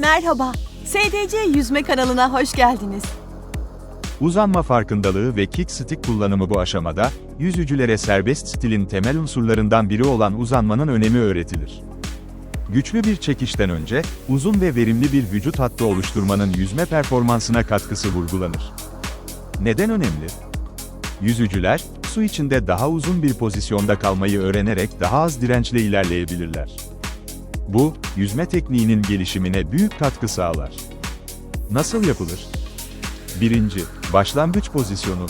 Merhaba, SDC Yüzme kanalına hoş geldiniz. Uzanma farkındalığı ve kickstick kullanımı bu aşamada, yüzücülere serbest stilin temel unsurlarından biri olan uzanmanın önemi öğretilir. Güçlü bir çekişten önce, uzun ve verimli bir vücut hattı oluşturmanın yüzme performansına katkısı vurgulanır. Neden önemli? Yüzücüler, su içinde daha uzun bir pozisyonda kalmayı öğrenerek daha az dirençle ilerleyebilirler. Bu, yüzme tekniğinin gelişimine büyük katkı sağlar. Nasıl yapılır? 1. Başlangıç pozisyonu.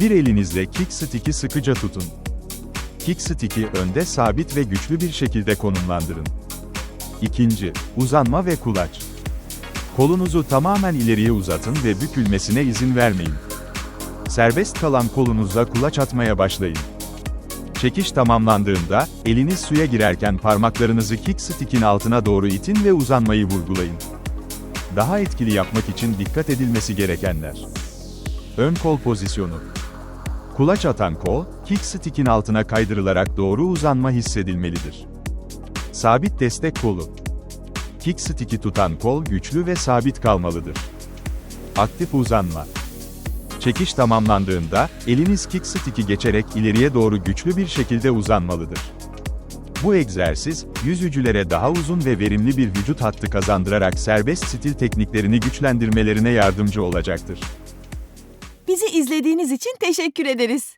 Bir elinizle kickstick'i sıkıca tutun. Kickstick'i önde sabit ve güçlü bir şekilde konumlandırın. 2. Uzanma ve kulaç. Kolunuzu tamamen ileriye uzatın ve bükülmesine izin vermeyin. Serbest kalan kolunuzla kulaç atmaya başlayın. Çekiş tamamlandığında, eliniz suya girerken parmaklarınızı kickstick'in altına doğru itin ve uzanmayı vurgulayın. Daha etkili yapmak için dikkat edilmesi gerekenler. Ön kol pozisyonu. Kulaç atan kol, kickstick'in altına kaydırılarak doğru uzanma hissedilmelidir. Sabit destek kolu. Kickstick'i tutan kol güçlü ve sabit kalmalıdır. Aktif uzanma. Çekiş tamamlandığında, eliniz kickstick'i geçerek ileriye doğru güçlü bir şekilde uzanmalıdır. Bu egzersiz, yüzücülere daha uzun ve verimli bir vücut hattı kazandırarak serbest stil tekniklerini güçlendirmelerine yardımcı olacaktır. Bizi izlediğiniz için teşekkür ederiz.